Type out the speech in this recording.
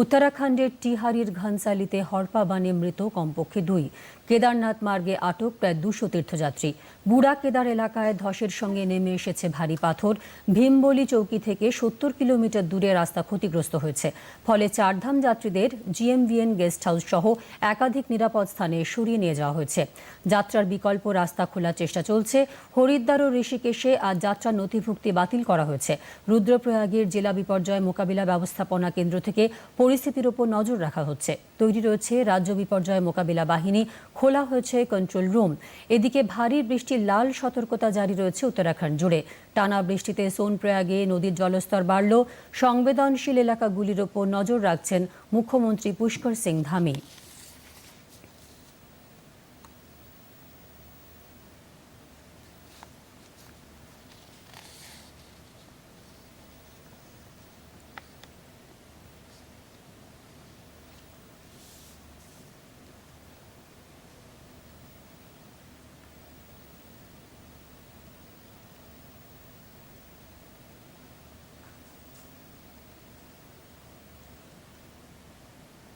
উত্তরাখণ্ডের টিহারির ঘনসালিতে হরপা বানে মৃত কমপক্ষে দুই। কেদারনাথ মার্গে আটক প্রায় দুশো তীর্থযাত্রী। বুড়া কেদার এলাকায় ধসের সঙ্গে নেমে এসেছে ভারী পাথর। ভীমবলি চৌকি থেকে সত্তর কিলোমিটার দূরে রাস্তা ক্ষতিগ্রস্ত হয়েছে। ফলে চারধাম যাত্রীদের জিএমভিএন গেস্ট হাউস সহ একাধিক নিরাপদ স্থানে সরিয়ে নিয়ে যাওয়া হয়েছে। যাত্রার বিকল্প রাস্তা খোলার চেষ্টা চলছে। হরিদ্বার ও ঋষিকেশে আজ যাত্রার নথিভুক্তি বাতিল করা হয়েছে। রুদ্রপ্রয়াগের জেলা বিপর্যয় মোকাবিলা ব্যবস্থাপনা কেন্দ্র থেকে পরিস্থিতির ওপর নজর রাখা হচ্ছে। তৈরি রয়েছে রাজ্য বিপর্যয় মোকাবিলা বাহিনী। খোলা হয়েছে কন্ট্রোল রুম এদিকে ভারী বৃষ্টির লাল সতর্কতা জারি রয়েছে উত্তরাখণ্ড জুড়ে। টানা বৃষ্টিতে সোনপ্রয়াগে নদীর জলস্তর বাড়ল। সংবেদনশীল এলাকাগুলির ওপর নজর রাখছেন মুখ্যমন্ত্রী পুষ্কর সিং ধামি।